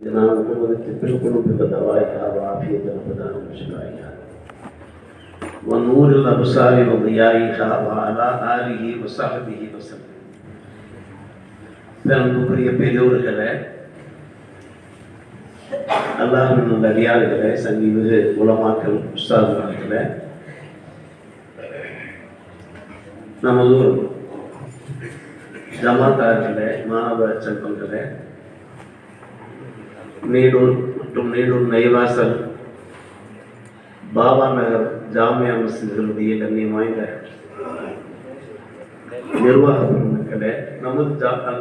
جناب محمد بالقلوب بدوائها وعافية الأبدان وشفائها ونور الأبصار وضيائها وعلى آله وصحبه وسلم பெரும்புக்குரிய பெரியோர்களே அல்லாஹின் நல்லடியார்களே சங்கீமிகு உலமாக்கள் உஸ்தாதுகளே நமது ஜமாத்தார்களே மாணவ செல்வங்களே நீடூர் மற்றும் நீடூர் நெய்வாசல் பாபா நகர் ஜாமியா மசிதிகளுடைய கண்ணியம் வாய்ந்த நிர்வாக பெருமக்களே நமது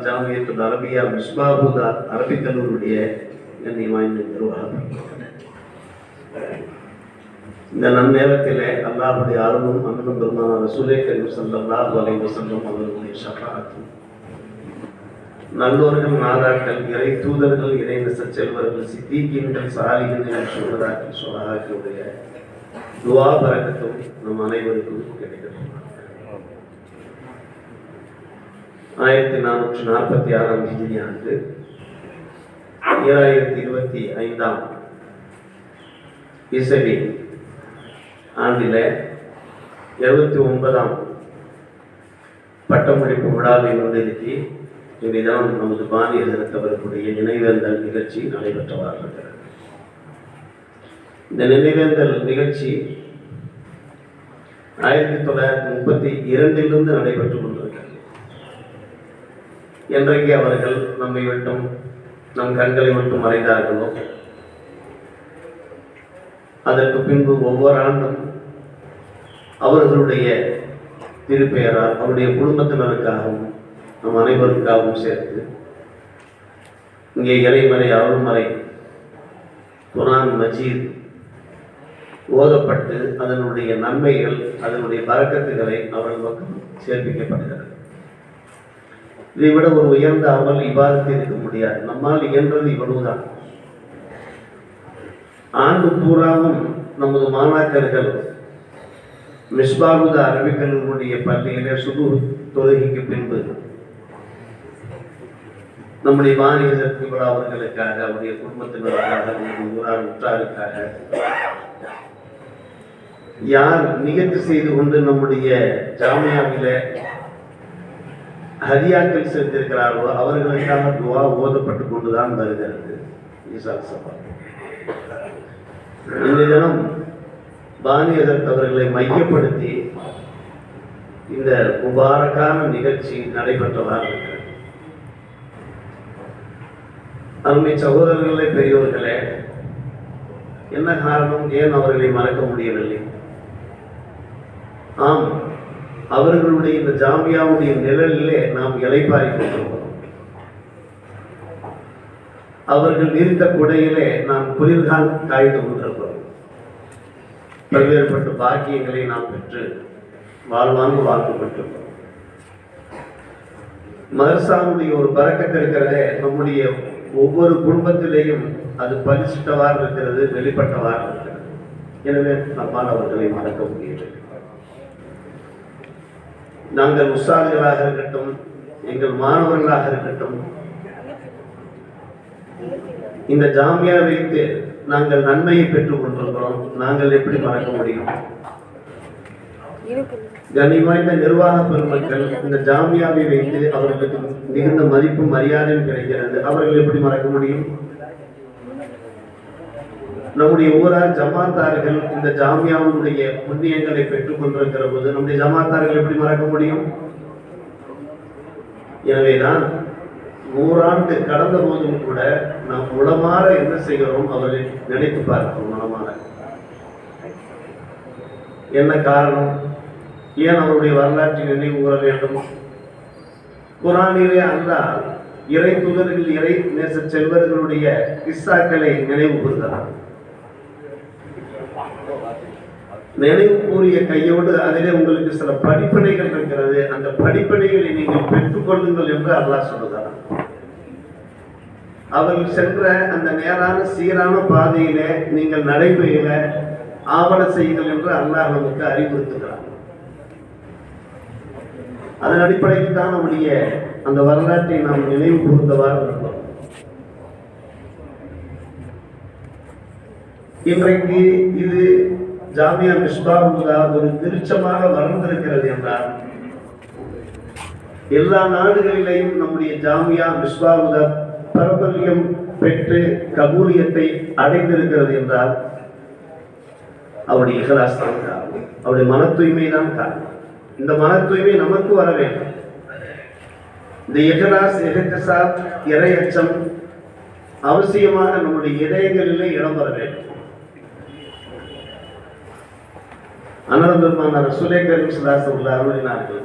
ஜாமியத்து அரபியா மிஸ்பாபுதா அரபிக் கல்லூரியுடைய கண்ணியம் வாய்ந்த நிர்வாக இந்த நன்னேரத்திலே அல்லாஹுடைய அருளும் அன்பும் பெருமான ரசூலே கரீம் ஸல்லல்லாஹு அலைஹி வஸல்லம் அவர்களுடைய சகாத்தும் நல்லோர்கள் நாதாக்கள் இறை தூதர்கள் இறை செல்வர்கள் சித்திகீன்கள் சாலிகள் சொல்வதாக சுகாக்களுடைய துவா பறக்கத்தும் நம் அனைவருக்கும் கிடைக்கிறது ஆயிரத்தி நானூற்றி நாற்பத்தி ஆறாம் ஹிஜிரி ஆண்டு ஏழாயிரத்தி இருபத்தி ஐந்தாம் இசவி ஆண்டில எழுபத்தி ஒன்பதாம் பட்டமளிப்பு விழாவை முன்னிறுத்தி இவ்விதம் நமது பாணி எதிர்த்தவர்களுடைய நினைவேந்தல் நிகழ்ச்சி நடைபெற்றவார்கள் இந்த நினைவேந்தல் நிகழ்ச்சி ஆயிரத்தி தொள்ளாயிரத்தி முப்பத்தி இரண்டிலிருந்து நடைபெற்றுக் கொண்டிருக்கிறது. என்றைக்கு அவர்கள் நம்மை விட்டும் நம் கண்களை விட்டு மறைந்தார்களோ? அதற்கு பின்பு ஒவ்வொரு ஆண்டும் அவர்களுடைய திருப்பெயரால் அவருடைய குடும்பத்தினருக்காகவும் நம் அனைவருக்காகவும் சேர்த்து இங்கே இறைமறை அருள்மறை குரான் மஜீத் ஓதப்பட்டு அதனுடைய நன்மைகள் அதனுடைய பறக்கத்துகளை அவர்கள் பக்கம் சேர்ப்பிக்கப்படுகிறது இதை விட ஒரு உயர்ந்த அமல் இவ்வாறு இருக்க முடியாது. நம்மால் இயன்றது இவ்வளவுதான். ஆண்டு பூராவும் நமது மாணாக்கர்கள் மிஸ்பாபுத அரபிக்கல்லூருடைய பள்ளியிலே சுகு தொழுகைக்கு பின்பு நம்முடைய வாணிக சக்திபுரா அவர்களுக்காக அவருடைய குடும்பத்தினருக்காக நம்முடைய ஊரார் உற்றாருக்காக யார் நிகழ்ச்சி செய்து கொண்டு நம்முடைய ஜாமியாவில ஹரியாக்கள் செலுத்திருக்கிறார்களோ அவர்களுக்காக துவா ஓதப்பட்டு கொண்டுதான் வருகிறது. ஈசா சபா. இந்த தினம் பாணியதற்கு அவர்களை மையப்படுத்தி இந்த முபாரக்கான நிகழ்ச்சி நடைபெற்றதாக இருக்கிறது. அருமை சகோதரர்களே பெரியவர்களே என்ன காரணம்? ஏன் அவர்களை மறக்க முடியவில்லை? ஆம் அவர்களுடைய இந்த ஜாமியாவுடைய நிழலிலே நாம் இலைப்பாரி கொண்டிருக்கிறோம். அவர்கள் இருந்த குடையிலே நாம் குளிர்கால் காய்ந்து கொண்டிருக்கிறோம். பல்வேறுபட்ட பாக்கியங்களை நாம் பெற்று வாழ்வாங்க வாழ்க்கப்பட்டிருக்கிறோம். கொண்டிருக்கிறோம் மதர்சாவுடைய ஒரு பறக்கத்து நம்முடைய ஒவ்வொரு குடும்பத்திலேயும் அது பரிசுத்தவாறு இருக்கிறது வெளிப்பட்டவாக இருக்கிறது. எனவே நம்மால் அவர்களை மறக்க முடியவில்லை. நாங்கள் உற்சாகிகளாக இருக்கட்டும் எங்கள் மாணவர்களாக இருக்கட்டும் இந்த ஜாமியா வைத்து நாங்கள் நன்மையை பெற்றுக் கொண்டிருக்கிறோம். நாங்கள் எப்படி மறக்க முடியும்? கனிவாய்ந்த நிர்வாக பெருமக்கள் இந்த ஜாமியாவை வைத்து அவர்களுக்கு மிகுந்த மதிப்பு மரியாதையும் கிடைக்கிறது. அவர்கள் எப்படி மறக்க முடியும்? நம்முடைய ஊரார் ஜமாத்தார்கள் இந்த ஜாமியாவுடைய புண்ணியங்களை பெற்றுக் கொண்டிருக்கிற போது நம்முடைய ஜமாத்தார்கள் எப்படி மறக்க முடியும்? எனவேதான் நூறாண்டு கடந்த போதும் கூட நாம் உளமாற என்ன செய்கிறோம் அவரை நினைத்து பார்க்கிறோம் உளமாற என்ன காரணம்? ஏன் அவருடைய வரலாற்றை நினைவு கூற வேண்டும்? குரானிலே அல்லாஹ் இறை துதர்கள் இறை நேச செல்வர்களுடைய இஸ்ஸாக்களை நினைவு கூறுகிறார் நினைவு கூறிய கையோடு அதிலே உங்களுக்கு சில படிப்பனைகள் இருக்கிறது. அந்த படிப்பனைகளை நீங்கள் பெற்றுக்கொள்ளுங்கள் என்று அல்லாஹ் சொல்லுகிறார். அவர்கள் சென்ற அந்த நேரான சீரான பாதையிலே நீங்கள் நடைபெறல ஆவண செய்யுங்கள் என்று அல்லாஹ் நமக்கு அறிவுறுத்துகிறார். அதன் அடிப்படையில் தான் நம்முடைய அந்த வரலாற்றை நாம் நினைவு கூர்ந்தவாறு இருக்கிறோம் இன்றைக்கு இது ஜாமியா மிஸ்பாவுல்லா ஒரு திருச்சமாக வளர்ந்திருக்கிறது என்றார் எல்லா நாடுகளிலேயும் நம்முடைய ஜாமியா மிஸ்பாவுல்லா பிரபல்யம் பெற்று கபூலியத்தை அடைந்திருக்கிறது என்றால் அவருடைய இகலாஸ் தான் காரணம். அவருடைய மன தூய்மை தான் காரணம். இந்த மன தூய்மை நமக்கு வர வேண்டும். இந்த எகராஸ் எகசாத் இறையச்சம் அவசியமாக நம்முடைய இதயங்களிலே இடம்பெற வேண்டும். அனந்த பெருமான ரசூலே அருளினார்கள்.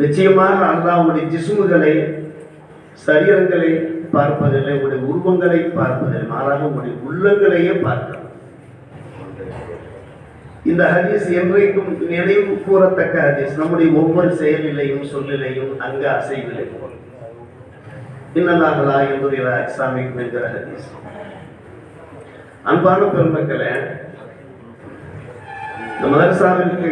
நிச்சயமாக அல்லாவுடைய உங்களுடைய சரீரங்களை பார்ப்பதில்லை உடைய உருவங்களை பார்ப்பதில்லை மாறாக உங்களுடைய உள்ளங்களையே பார்க்கிறார் இந்த ஹதீஸ் என்றைக்கும் நினைவு கூறத்தக்க ஹதீஸ். நம்முடைய ஒவ்வொரு செயலிலையும் சொல்லிலையும் அங்கு அசைவில்லை இன்னதாகலா என்பது இஸ்லாமிக் என்கிற ஹதீஸ். அன்பான பெருமக்களே இந்த மதரசாவிற்கு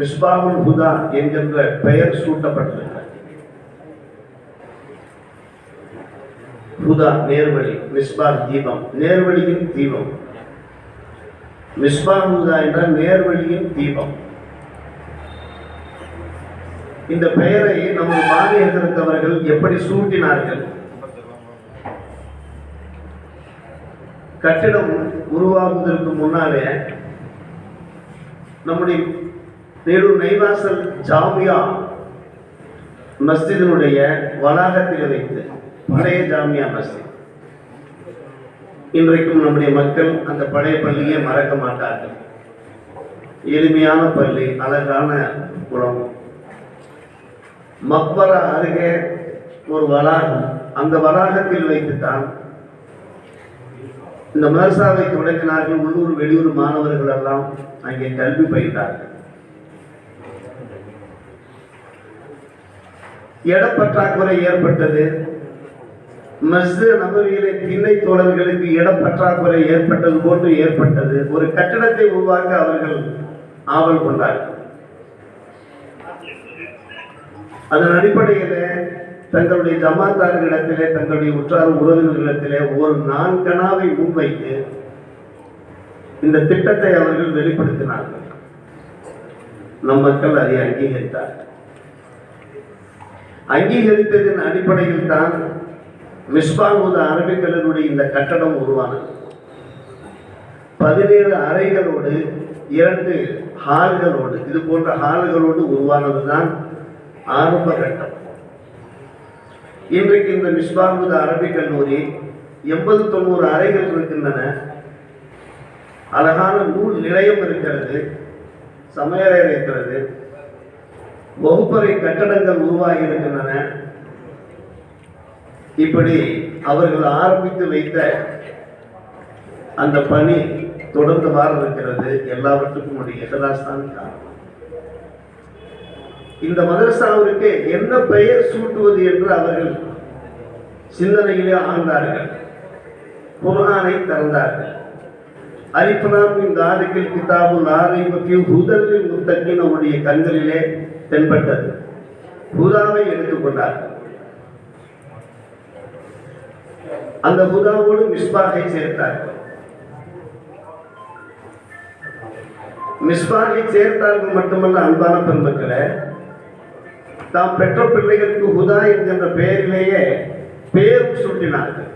மிஸ்பாவுல் ஹுதா என்கின்ற பெயர் சூட்டப்பட்டிருக்கிறது. ஹுதா நேர்வழி மிஸ்பா தீபம் நேர்வழியின் தீபம். மிஸ்பாஹுதா என்றால் நேர்வழியின் தீபம். இந்த பெயரை நமது பாதையத்திருந்தவர்கள் எப்படி சூட்டினார்கள்? கட்டிடம் உருவாகுவதற்கு முன்னாலே நம்முடைய நேரூர் நைவாசல் ஜாமியா மஸ்ஜிதினுடைய வளாகத்தில் வைத்து பழைய ஜாமியா மஸ்தித் இன்றைக்கும் நம்முடைய மக்கள் அந்த பழைய பள்ளியை மறக்க மாட்டார்கள். எளிமையான பள்ளி அழகான குளம். மக்பரா அருகே ஒரு வளாகம். அந்த வளாகத்தில் வைத்துத்தான் இந்த மதர்சாவை தொடங்கினார்கள் உள்ளூர் வெளியூர் மாணவர்கள் எல்லாம் அங்கே கல்வி பயின்றார்கள். இடப்பற்றாக்குறை ஏற்பட்டது. மஸ்து நபவியிலே திண்ணை தோழர்களுக்கு இடப்பற்றாக்குறை ஏற்பட்டது போன்று ஏற்பட்டது. ஒரு கட்டடத்தை உருவாக்க அவர்கள் ஆவல் கொண்டார்கள். அதன் அடிப்படையிலே தங்களுடைய ஜமாத்தார்களிடத்திலே தங்களுடைய உற்றார் உறவினர்களிடத்திலே ஒரு நான்கனாவை முன்வைத்து இந்த திட்டத்தை அவர்கள் வெளிப்படுத்தினார்கள். நம் மக்கள் அதை அங்கீகரித்தார்கள். அங்கீகரித்ததன் அடிப்படையில் தான் மிஸ்பாகுத அரபிக்கலருடைய இந்த கட்டடம் உருவானது. பதினேழு அறைகளோடு இரண்டு ஹால்களோடு இது போன்ற ஹால்களோடு உருவானது தான் ஆரம்ப கட்டம். இன்றைக்கு இந்த மிஸ்பாகுத அரபிக் கல்லூரி எண்பது தொண்ணூறு அறைகள் இருக்கின்றன. அழகான நூல் நிலையம் இருக்கிறது சமையலறை இருக்கிறது. வகுப்பறை கட்டடங்கள் உருவாகி இருக்கின்றன. இப்படி அவர்கள் ஆரம்பித்து வைத்த அந்த பணி தொடர்ந்து வார இருக்கிறது எல்லாவற்றுக்கும் உடைய இகலாஸ் தான் காரணம். இந்த மதரசாவிற்கு என்ன பெயர் சூட்டுவது என்று அவர்கள் சிந்தனையிலே ஆழ்ந்தார்கள். குர்ஆனை திறந்தார்கள். அலிஃபலாம் இந்த ஆதிக்கில் கிதாபு நாரை பற்றி ஹுதலில் முத்தக்கின் அவருடைய கண்களிலே தென்பட்டது. ஹுதாவை எடுத்துக்கொண்டார்கள் அந்த ஹுதாவோடு மிஸ்பாகை சேர்த்தார். மிஸ்பாகை சேர்த்தார்கள் மட்டுமல்ல அன்பான பெருமக்களை தாம் பெற்ற பிள்ளைகளுக்கு ஹுதா என்கின்ற பெயரிலேயே பேர் சூட்டினார்கள்.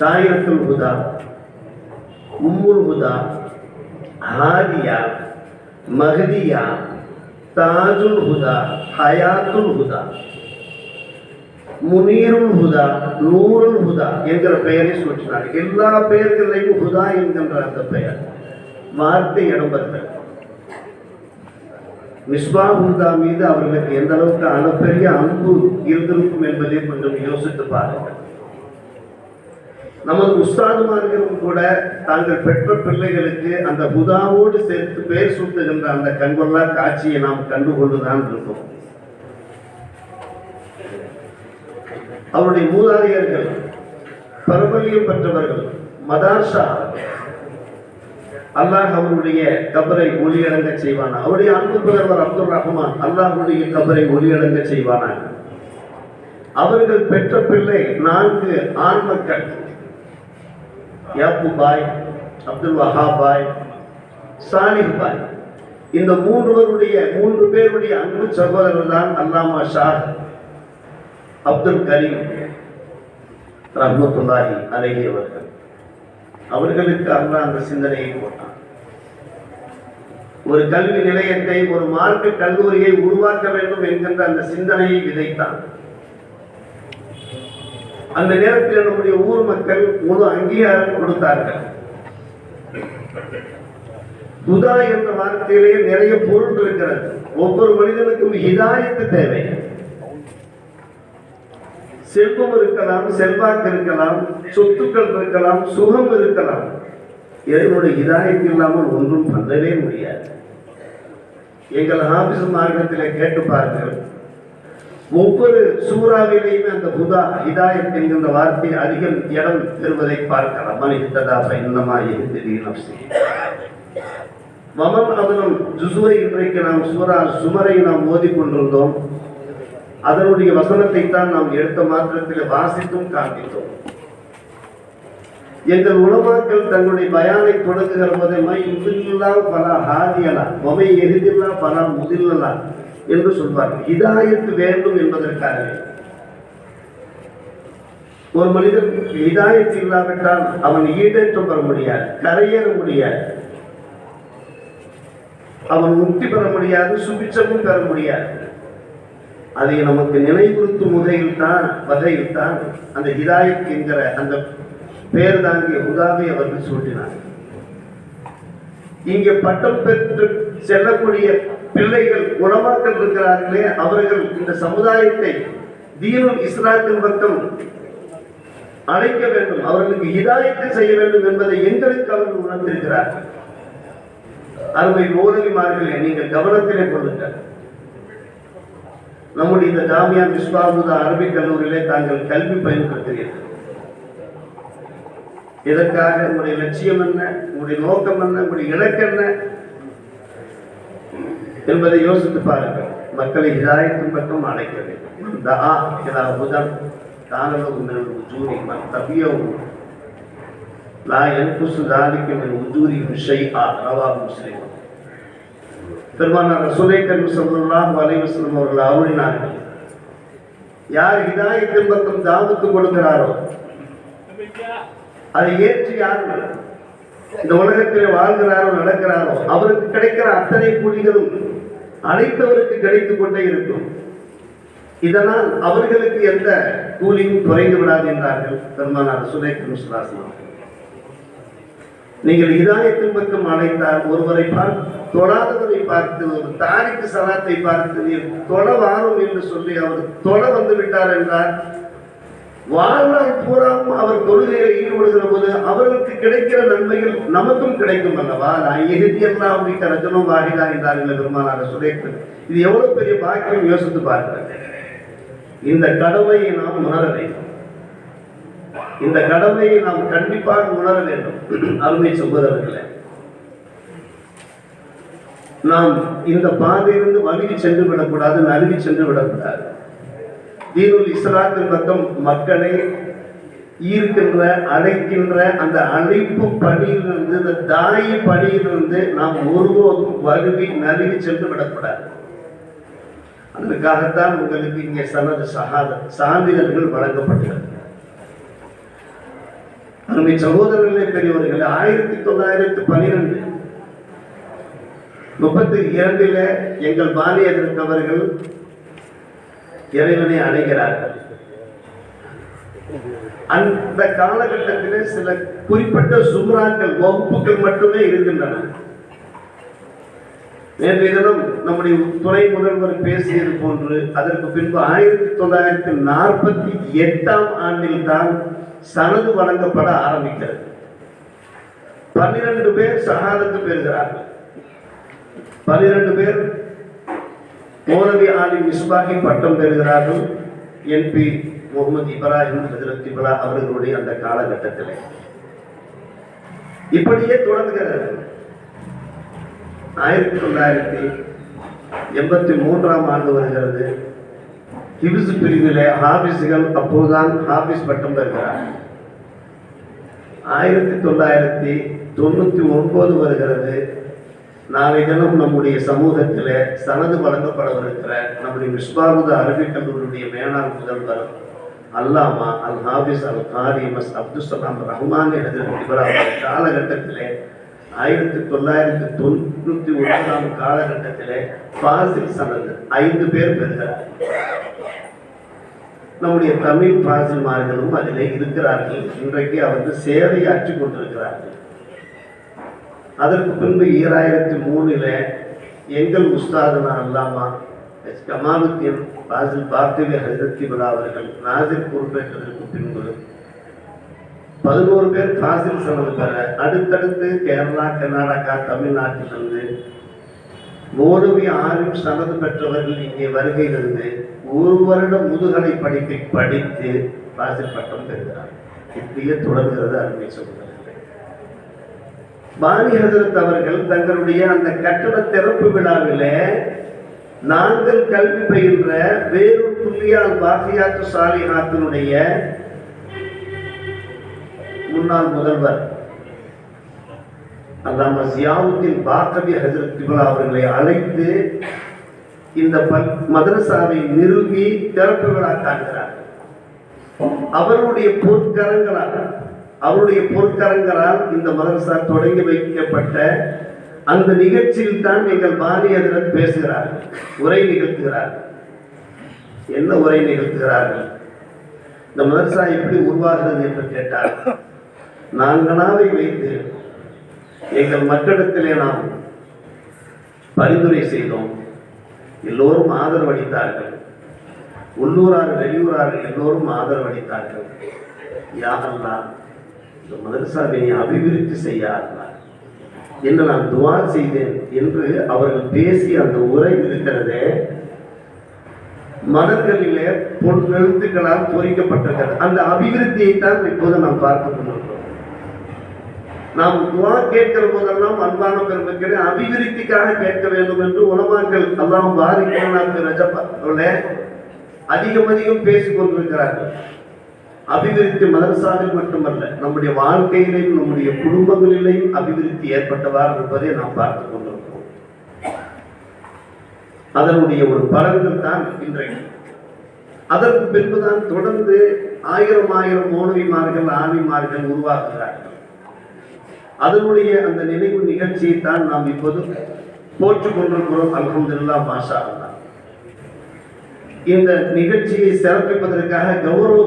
தாயிரத்துல் ஹுதா உம்முல் ஹுதா ஹாதியா மஹதியா தாஜுல் ஹுதா ஹயாத்துல் ஹுதா. முனீருல் ஹுதா நூருல் ஹுதா என்கிற பெயரை சூட்டினார் எல்லா பெயர்களையும் ஹுதா என்கின்ற அந்த பெயர். வார்த்தை இடம்பெற்ற மிஸ்பா ஹுதா மீது அவர்களுக்கு எந்த அளவுக்கு அளப்பெரிய அன்பு இருந்திருக்கும் என்பதை கொஞ்சம் யோசித்து பாருங்கள். நமது உஸ்தாதுமார்களும் கூட தாங்கள் பெற்ற பிள்ளைகளுக்கு அந்த புதாவோடு சேர்த்து பெயர் சூட்டுகின்ற அந்த கண்கொள்ளா காட்சியை நாம் கண்டுகொண்டுதான் இருக்கோம். அவருடைய மூதாதையர்கள் பிரபல்யம் பெற்றவர்கள் மதார்ஷா அல்லாஹ் அவருடைய கபரை ஒளியடங்க செய்வானா? அவருடைய அன்பு புதல்வர் அப்துல் ரஹ்மான் அல்லாஹுடைய கபரை ஒளியடங்க செய்வானா? அவர்கள் பெற்ற பிள்ளை நான்கு ஆண் மக்கள். யாப்பு பாய் அப்துல் வஹாப் பாய் சாலிஹ் பாய். இந்த மூன்றுவருடைய மூன்று பேருடைய அன்பு சகோதரர் தான் அல்லாமா ஷாஹ் அப்துல் கரீம் ரஹ்மத்துல்லாஹி அலஹி அவர்கள். அவர்களுக்கு அல்லாஹ் அந்த சிந்தனையை போட்டான். ஒரு கல்வி நிலையத்தை ஒரு மார்க்க கல்லூரியை உருவாக்க வேண்டும் என்கின்ற அந்த சிந்தனையை விதைத்தான். அந்த நேரத்தில் நம்முடைய ஊர் மக்கள் முழு அங்கீகாரம் கொடுத்தார்கள். துதா என்ற வார்த்தையிலேயே நிறைய பொருள் இருக்கிறது. ஒவ்வொரு மனிதனுக்கும் ஹிதாயத்து தேவை. செல்வம் இருக்கலாம் செல்வாக்கு இருக்கலாம் சொத்துக்கள் இருக்கலாம் சுகம் இருக்கலாம். இதனுடைய இதாயத்து இல்லாமல் ஒன்றும் பண்ணவே முடியாது. எங்கள் ஆபிஸ் மார்க்கத்தில் கேட்டு பாருங்கள். ஒவ்வொரு சூறாவிலேயுமே அந்த புதா ஹிதாயத் என்கின்ற வார்த்தை அதிகம் இடம் பெறுவதை பார்க்கலாம். மனிததா இன்னமா எதிரி நப்சி மமன் அதனும் ஜுசுவை இன்றைக்கு நாம் சூரா சுமரை நாம் ஓதிக் கொண்டிருந்தோம் அதனுடைய வசனத்தை தான் நாம் எடுத்த மாத்திரத்தில் வாசித்தும் காண்பித்தோம். எங்கள் உலமாக்கள் தங்களுடைய பயானை தொடங்குகிற போதே மை பலா பல ஹாதியலா மமை எரிதில்லா பல முதில்லலா என்று சொல்வார்கள். இதாயத்து வேண்டும் என்பதற்காக ஒரு மனிதன் இதாயத்து இல்லாவிட்டால் அவன் ஈடேற்றம் பெற முடியாது கரையேற முடியாது. அவன் முக்தி பெற முடியாது சுபிச்சமும் பெற முடியாது. அதை நமக்கு நினைவுறுத்தும் உதையில் தான் வகையில் தான் அந்த ஹிதாயத் என்கிற அந்த பெயர் தாங்கிய உதாவை அவர்கள் சூட்டினார் இங்கே பட்டம் பெற்று செல்லக்கூடிய பிள்ளைகள் உணவாக்கள் இருக்கிறார்களே அவர்கள் இந்த சமுதாயத்தை தீனும் இஸ்லாத்தின் பக்கம் அழைக்க வேண்டும். அவர்களுக்கு இதாயத்தை செய்ய வேண்டும் என்பதை எங்களுக்கு அவர்கள் உணர்ந்திருக்கிறார்கள். அருமை மோதலிமார்களே நீங்கள் கவனத்திலே கொள்ளுங்கள். நம்முடைய இந்த ஜாமியா விஸ்வாபுதா அரபிக் கல்லூரியிலே தாங்கள் கல்வி பயிர்கிறீர்கள் எதற்காக? உங்களுடைய லட்சியம் என்ன? உங்களுடைய நோக்கம் என்ன? உங்களுடைய இலக்கு என்ன? என்பதை யோசித்து பாருங்கள். மக்களை இதாயத்தின் பக்கம் அழைக்க வேண்டும். தா உஜூரி தபியவும் நான் என் புசு தாலிக்கும் என் உஜூரி விஷய் ஆ ரவா முஸ்லீம். பெருமானார் ரசூலை கரீம் ஸல்லல்லாஹு அலைஹி அவர்கள் அருளினார்கள். யார் ஹிதாயத்தின் பக்கம் தாவத்து கொடுக்கிறாரோ அதை ஏற்று யார் இந்த உலகத்தில் வாழ்கிறாரோ நடக்கிறாரோ அவருக்கு கிடைக்கிற அத்தனை கூலிகளும் அனைத்தவருக்கு கிடைத்துக் கொண்டே இருக்கும். இதனால் அவர்களுக்கு எந்த கூலியும் குறைந்து விடாது என்றார்கள் பெருமானார் சுரேக்கர் முஸ்லாசனம் நீங்கள் இதாயத்தின் பக்கம் அழைத்தால் ஒருவரை பார்த்து தொடாதவரை பார்த்து ஒரு தாரிக்கு சலாத்தை பார்த்து நீர் தொழ வாரும் என்று சொல்லி அவர் தொட வந்து விட்டார் என்றார் வாழ்நாள் பூராவும் அவர் தொழுகையில் ஈடுபடுகிற போது அவர்களுக்கு கிடைக்கிற நன்மைகள் நமக்கும் கிடைக்கும் அல்லவா? நான் எகிரியெல்லாம் அப்படிங்கிற ரஜனம் என்றார் என்றார்கள் பெருமானார் சுரேக்கர் இது எவ்வளவு பெரிய பாக்கியம் யோசித்து பார்க்கிறேன். இந்த கடவையை நாம் உணர வேண்டும். இந்த கடமையை நாம் கண்டிப்பாக உணர வேண்டும். அருமை சகோதரர்களே நாம் இந்த பாதையிலிருந்து வழுகி சென்று விடக்கூடாது நழுவி சென்று விடக்கூடாது. தீனுல் இஸ்லாத்தின் பக்கம் மக்களை ஈர்க்கின்ற அழைக்கின்ற அந்த அழைப்பு பணியிலிருந்து இந்த தாய பணியிலிருந்து நாம் ஒருபோதும் வழுவி நழுவி சென்று விடக்கூடாது. அதற்காகத்தான் உங்களுக்கு இங்கே சனது சகாத சான்றிதழ்கள் வழங்கப்பட்டது அருமை சகோதரர்களே பெரியவர்கள் ஆயிரத்தி தொள்ளாயிரத்தி பன்னிரெண்டு முப்பத்தி இரண்டில எங்கள் பாலிய இறைவனை அடைகிறார்கள். அந்த காலகட்டத்திலே சில குறிப்பிட்ட சுமராக்கள் வகுப்புகள் மட்டுமே இருக்கின்றன. நேற்றைய தினம் நம்முடைய துணை முதல்வர் பேசியது போன்று அதற்கு பின்பு ஆயிரத்தி தொள்ளாயிரத்தி நாற்பத்தி எட்டாம் ஆண்டில் தான் சனது வழங்கப்பட ஆரம்பிக்கிறது. பன்னிரண்டு பேர் சகாதத்து பெறுகிறார்கள். பன்னிரண்டு பேர் மோனவி ஆலி மிஸ்பாகி பட்டம் பெறுகிறார்கள். என்பி முகமது இப்ராஹிம் ஹசரத் இப்ரா அவர்களுடைய அந்த காலகட்டத்தில். இப்படியே தொடங்குகிறது. ஆயிரத்தி தொள்ளாயிரத்தி எண்பத்தி மூன்றாம் ஆண்டு வருகிறது. ஹிபிஸ் பிரிவில் ஹாபிஸ்கள் அப்போதுதான் ஹாபிஸ் பட்டம் பெறுகிறார் ஆயிரத்தி தொள்ளாயிரத்தி தொண்ணூற்றி ஒன்பது வருகிறது. நாளை தினம் நம்முடைய சமூகத்தில் சனது வழங்கப்படவிருக்கிற நம்முடைய மிஸ்பாபுத அரபிக் கல்லூரியுடைய மேனாள் முதல்வர் அல்லாமா அல் ஹாபிஸ் அல் காரி மஸ் அப்துல் சலாம் ரஹ்மான் எழுதிய காலகட்டத்திலே ஆயிரத்தி தொள்ளாயிரத்தி தொண்ணூத்தி ஒன்பதாம் காலகட்டத்திலே பாசில் சனது ஐந்து பேர் பெறுகிறார் நம்முடைய தமிழ் பாசில்மார்களும் அதிலே இருக்கிறார்கள். இன்றைக்கு அவர்கள் சேவையாற்றி கொண்டிருக்கிறார்கள். அதற்கு பின்பு ஈராயிரத்தி மூணுல எங்கள் உஸ்தாதனா அல்லாமா எஸ். கமாலுத்தீன் பாசில் பார்த்திவே ஹசரத்தி அவர்கள் நாசிர் பொறுப்பேற்றதற்கு பின்பு பதினோரு பேர் காசில் சனது பெற அடுத்தடுத்து கேரளா கர்நாடகா தமிழ்நாட்டிலிருந்து மோடுவி ஆறும் சனது பெற்றவர்கள் இங்கே வருகை ஒரு வருட முதுகலை படிப்பை படித்து பாசில் பட்டம் பெறுகிறார். இப்படியே தொடர்கிறது அருமை சொல்கிறார்கள் பாணி ஹசரத் அவர்கள் தங்களுடைய அந்த கட்டட திறப்பு விழாவிலே நாங்கள் கல்வி பயின்ற வேறு புள்ளியால் பாசியாத்து சாலிஹாத்தினுடைய முன்னாள் முதல்வர் அல்லாம சியாவுத்தின் பாக்கவி ஹசரத் திபுலா அவர்களை அழைத்து இந்த பல் மதரசாவை நிறுவி திறப்பு விழா காண்கிறார் அவருடைய பொற்கரங்களால் அவருடைய பொற்கரங்களால் இந்த மதரசா தொடங்கி வைக்கப்பட்ட அந்த நிகழ்ச்சியில் தான் எங்கள் பாரி அதிரன் பேசுகிறார்கள் உரை நிகழ்த்துகிறார்கள் என்ன உரை நிகழ்த்துகிறார்கள் இந்த மதரசா எப்படி உருவாகிறது என்று கேட்டார். நாங்களாவை வைத்து எங்கள் மக்களிடத்திலே நாம் பரிந்துரை செய்தோம். எல்லோரும் ஆதரவளித்தார்கள். உள்ளூரார் வெளியூரார் எல்லோரும் ஆதரவளித்தார்கள். யாரெல்லாம் இந்த மதரசாவை அபிவிருத்தி செய்ய என்று நான் துவா செய்தேன் என்று அவர்கள் பேசி அந்த உரை இருக்கிறதே. மலர்களிலே பொன் எழுத்துக்களால் பொறிக்கப்பட்டிருக்கிறது. அந்த அபிவிருத்தியை தான் இப்போது நாம் பார்த்து கொண்டிருக்கிறோம். நாம் துவா கேட்கிற போதெல்லாம் அன்பான பெருமக்களை அபிவிருத்திக்காக கேட்க வேண்டும் என்று உலமாக்கள் அல்லாம் பாரிக்கலாக்கு ரஜப்பே அதிகம் அதிகம் பேசிக் கொண்டிருக்கிறார்கள். அபிவிருத்தி மதரசாவில் மட்டுமல்ல நம்முடைய வாழ்க்கையிலையும் நம்முடைய குடும்பங்களிலேயும் அபிவிருத்தி ஏற்பட்டவாறு இருப்பதை நாம் பார்த்து கொண்டிருக்கிறோம். அதனுடைய ஒரு பலன்கள் தான் இன்றைக்கு. அதற்கு பின்புதான் தொடர்ந்து ஆயிரம் ஆயிரம் மோனவிமார்கள் ஆவிமார்கள் உருவாக்குகிறார்கள் அதனுடைய அந்த நினைவு நிகழ்ச்சியை தான் நாம் இப்போது போற்றுக் கொண்டிருக்கிறோம் அலமதுல்லா மாஷா இந்த நிகழ்ச்சியை சிறப்பிப்பதற்காக கௌரவ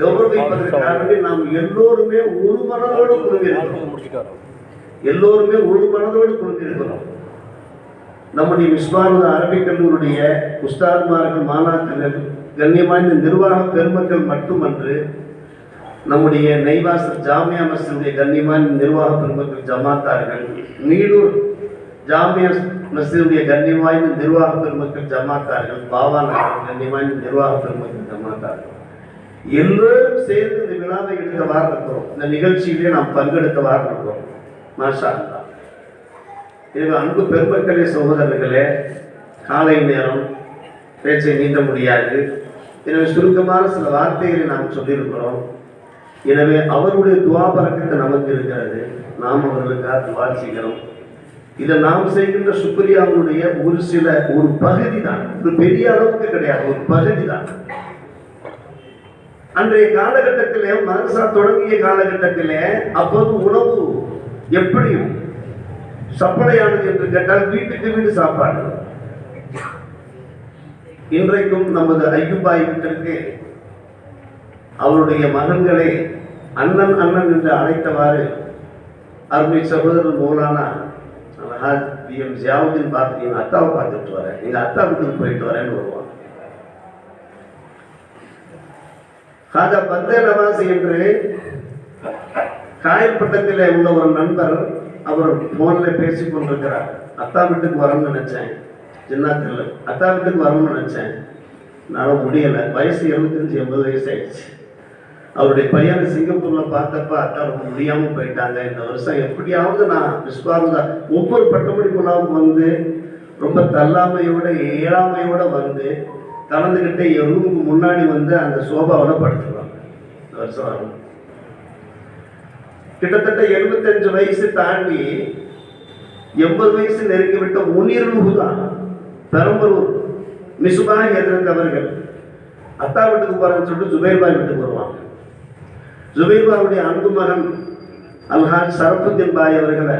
கௌரவிப்பதற்காகவே நாம் எல்லோருமே ஒரு மனதோடு குழுமியிருக்கிறோம். எல்லோருமே ஒரு மனதோடு குழுமியிருக்கிறோம். நம்முடைய விஸ்வானந்த அரபிக் கல்லூருடைய உஸ்தாத்மார்கள் மாணாக்கர்கள் கண்ணியமாய்ந்த நிர்வாக பெருமக்கள் மட்டுமன்று நம்முடைய நெய்வாசர் ஜாமியா மசிதுடைய கண்ணியமான நிர்வாக பெருமக்கள் ஜமாத்தார்கள் நீடூர் ஜாமியா மசிதுடைய கண்ணியமான நிர்வாக பெருமக்கள் ஜமாத்தார்கள் பாபா நகர் கண்ணியமான நிர்வாக பெருமக்கள் ஜமாத்தார்கள். எல்லோரும் சேர்ந்து இந்த விழாவை எடுக்க வாரிருக்கிறோம் இந்த நிகழ்ச்சியிலே நாம் பங்கெடுத்த வாரிருக்கிறோம் மாஷா இது எனவே அன்பு பெருமக்களே சகோதரர்களே காலை நேரம் பேச்சை நீட்ட முடியாது. எனவே சுருக்கமான சில வார்த்தைகளை நாம் சொல்லியிருக்கிறோம். எனவே அவருடைய துவா பறக்கத்தை நமக்கு இருக்கிறது. நாம் அவர்களுக்காக துவா செய்கிறோம். இதை நாம் செய்கின்ற சுப்ரியாவுடைய ஒரு சில ஒரு பகுதி தான் ஒரு பெரிய அளவுக்கு கிடையாது ஒரு பகுதி தான் அன்றைய காலகட்டத்திலே மதரசா தொடங்கிய காலகட்டத்திலே அப்போது உணவு எப்படியும் சப்பளையானது என்று கேட்டால் வீட்டுக்கு வீடு சாப்பாடு. இன்றைக்கும் நமது ஐயூபாய் வீட்டிற்கு அவருடைய மகன்களை அண்ணன் அண்ணன் என்று அழைத்தவாறு அருமை சகோதரர் மௌலானா அல்ஹாஜ் பி. எம். ஜியாவுதீன் பார்த்து எங்கள் அத்தாவை பார்த்துட்டு வரேன் எங்கள் அத்தா வீட்டுக்கு போயிட்டு வரேன்னு வருவான். காஜா பத்தே நவாசி என்று காயல்பட்டத்தில் உள்ள ஒரு நண்பர் அவர் போனில் பேசி கொண்டிருக்கிறார். அத்தா வீட்டுக்கு வரணும்னு நினச்சேன். ஜின்னாத்தில். அத்தா வீட்டுக்கு வரணும்னு நினச்சேன். நான் முடியலை. வயசு எழுபத்தஞ்சு எண்பது வயசு ஆயிடுச்சு. அவருடைய பையனை சிங்கப்பூர்ல பார்த்தப்ப அத்தா ரொம்ப முடியாம போயிட்டாங்க. இந்த வருஷம் எப்படியாவது நான் விஸ்வாரதா ஒவ்வொரு பட்டமளிப்புலாவுக்கு வந்து ரொம்ப தள்ளாமையோட ஏழாமையோட வந்து கலந்துக்கிட்டு எவ்வளவுக்கு முன்னாடி வந்து அந்த சோபாவோட படுத்துருவாங்க இந்த வருஷம் வரும். கிட்டத்தட்ட 75 வயசு தாண்டி எண்பது வயசு நெருங்கிவிட்ட முனிர்வு தான் பெரம்பலூர் மிசுபா எதிர்த்தவர்கள் அத்தா வீட்டுக்கு போறேன்னு சொல்லிட்டு ஜுபைர்பாய் வீட்டுக்கு ஜுபைபாவுடைய அன்பு மகன் அல்ஹாஜ் சரப்புத்தின் பாய் அவர்களை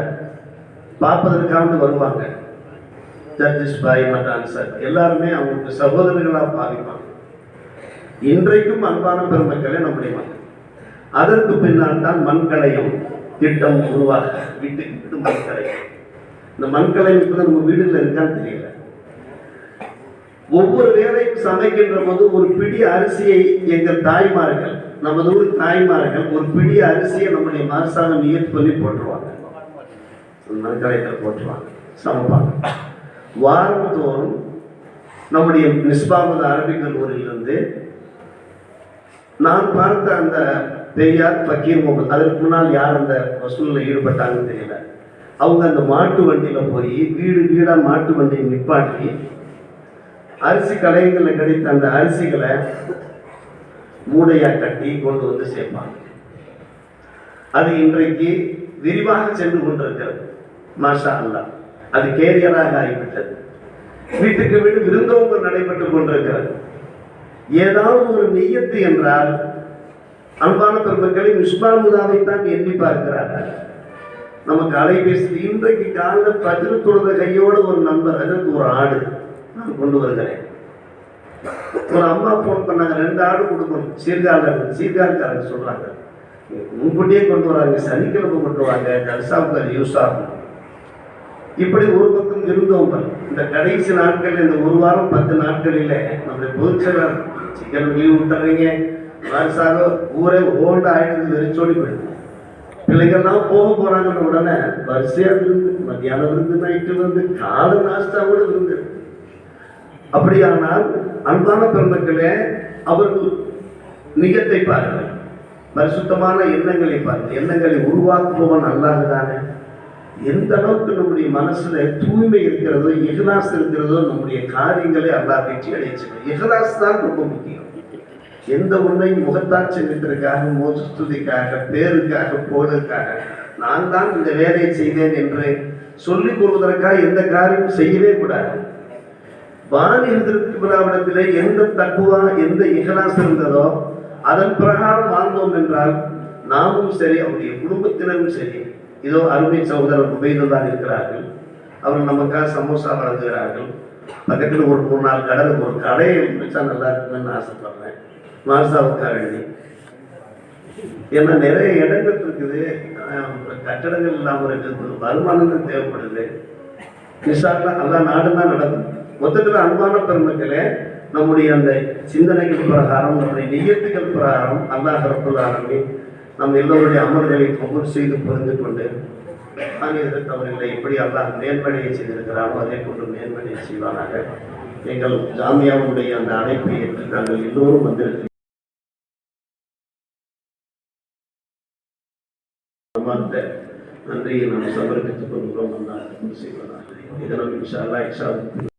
பார்ப்பதற்காக வருவாங்க. ஜஸ்டிஸ் பாய் மட்டான் சார் எல்லாருமே அவங்களுக்கு சகோதரர்களாக பாவிப்பாங்க. இன்றைக்கும் அன்பான பெருமக்களே நம்முடைய மக்கள் அதற்கு பின்னால் தான் மண்கலையும் திட்டம் உருவாக வீட்டுக்கு விட்டு மண்கலையும் இந்த மண்கலை இப்போ நம்ம வீடுல இருக்கான்னு தெரியல. ஒவ்வொரு வேலையும் சமைக்கின்ற போது ஒரு பிடி அரிசியை எங்கள் தாய்மார்கள் நமது ஊர் தாய்மார்கள் ஒரு பிடி அரிசியை நம்முடைய மனசாக நியத் பண்ணி போட்டுருவாங்க. மண்கலையில் போட்டுருவாங்க. சமைப்பாங்க. வாரந்தோறும் நம்முடைய நிஸ்பாமது அரபிக்கல் ஊரிலிருந்து நான் பார்த்த அந்த பெரியார் பக்கீர் முகமது அதற்கு முன்னால் யார் அந்த வசூலில் ஈடுபட்டாங்கன்னு தெரியல. அவங்க அந்த மாட்டு வண்டியில் போய் வீடு வீடாக மாட்டு வண்டியை நிப்பாட்டி அரிசி கடைகளில் கிடைத்த அந்த அரிசிகளை மூடையாக கட்டி கொண்டு வந்து சேர்ப்பாங்க. அது இன்றைக்கு விரிவாக சென்று கொண்டிருக்கிறது. மாஷா அல்லா அது கேரியராக ஆகிவிட்டது. வீட்டுக்கு வீடு விருந்தோம்பு நடைபெற்றுக் கொண்டிருக்கிறது. ஏதாவது ஒரு நெய்யத்து என்றால் அன்பான பெருமக்களை மிஸ்பாமுதாவை தான் எண்ணி பார்க்கிறார்கள். நமக்கு அலைபேசி இன்றைக்கு காலையில் பஜ்ரு தொழுத கையோடு ஒரு நண்பர் அதற்கு ஒரு ஆடு நான் கொண்டு வருகிறேன். ஒரு அம்மா ஃபோன் பண்ணாங்க ரெண்டு ஆடு கொடுக்கணும். சீர்காழ சீர்காழ்காரங்க சொல்றாங்க. முன்கூட்டியே கொண்டு வராங்க சனிக்கிழமை கொண்டு வாங்க கல்சாவுக்கு யூஸ் ஆகும். இப்படி ஒரு பக்கம் இருந்தவங்க இந்த கடைசி நாட்கள் இந்த ஒரு வாரம் பத்து நாட்களில் நம்முடைய பொதுச்செயலர் சிக்கன் லீவ் விட்டுறீங்க. அரசாக ஊரே ஓல்டு ஆயிடுது வெறிச்சோடி போயிடுது. பிள்ளைகள்லாம் போக போறாங்கன்னு உடனே வரிசையா விருந்து மத்தியானம் விருந்து நைட்டு விருந்து காலை நாஸ்தா கூட விருந்து. அப்படியானால் அன்பான பெருமக்களே அவர்கள் நிகத்தை பாருங்கள். பரிசுத்தமான எண்ணங்களை பாருங்கள். எண்ணங்களை உருவாக்குபவன் அல்லாதுதானே எந்த அளவுக்கு நம்முடைய மனசுல தூய்மை இருக்கிறதோ இஹ்லாஸ் இருக்கிறதோ நம்முடைய காரியங்களை அல்லா பேச்சு அடைச்சிடும் செய்யும் இஹ்லாஸ் தான் ரொம்ப முக்கியம். எந்த ஒன்றையும் முகத்தாட்சியத்திற்காக மோசுத்துதிக்காக பேருக்காக போடுக்காக நான் தான் இந்த வேலையை செய்தேன் என்று சொல்லிக் கொள்வதற்காக எந்த காரியமும் செய்யவே கூடாது. வானியத்திற்கு எந்த தக்குவா எந்த இகலாஸ் இருந்ததோ அதன் பிரகாரம் வாழ்ந்தோம் என்றால் நாமும் சரி அவருடைய குடும்பத்தினரும் சரி. இதோ அருமை சகோதரர் உபயோகம் இருக்கிறார்கள். அவர் நமக்காக சமோசா வழங்குகிறார்கள் பக்கத்தில் ஒரு மூணு நாள் கடலுக்கு ஒரு கடையை வச்சா நல்லா இருக்குன்னு ஆசைப்படுறேன். மாசாவுக்காக வேண்டி ஏன்னா நிறைய இடங்கள் இருக்குது. கட்டடங்கள் இல்லாமல் இருக்குது வருமானங்கள் தேவைப்படுது. நிஷாக்கெல்லாம் நல்லா நாடு தான் நடக்கும் மொத்தத்தில் அன்பான பெருமக்களே நம்முடைய அந்த சிந்தனைகள் பிரகாரம் நம்முடைய நெய்யத்துகள் பிரகாரம் அல்லாஹ் ரப்புல் நம் எல்லோருடைய அமல்களை கபூல் செய்து புரிந்து கொண்டு ஆங்கிலத்தில் அவர்களை எப்படி அல்லாஹ் மேன்மடையை செய்திருக்கிறானோ அதே போன்று மேன்மடையை செய்வானாக. எங்கள் ஜாமியாவுடைய அந்த அழைப்பை ஏற்று நாங்கள் எல்லோரும் வந்திருக்கிறோம். நன்றியை நாம் சமர்ப்பித்துக் கொள்கிறோம். அல்லாஹ் செய்வதாக இதனால் இன்ஷா அல்லாஹ் இன்ஷா அல்லாஹ்.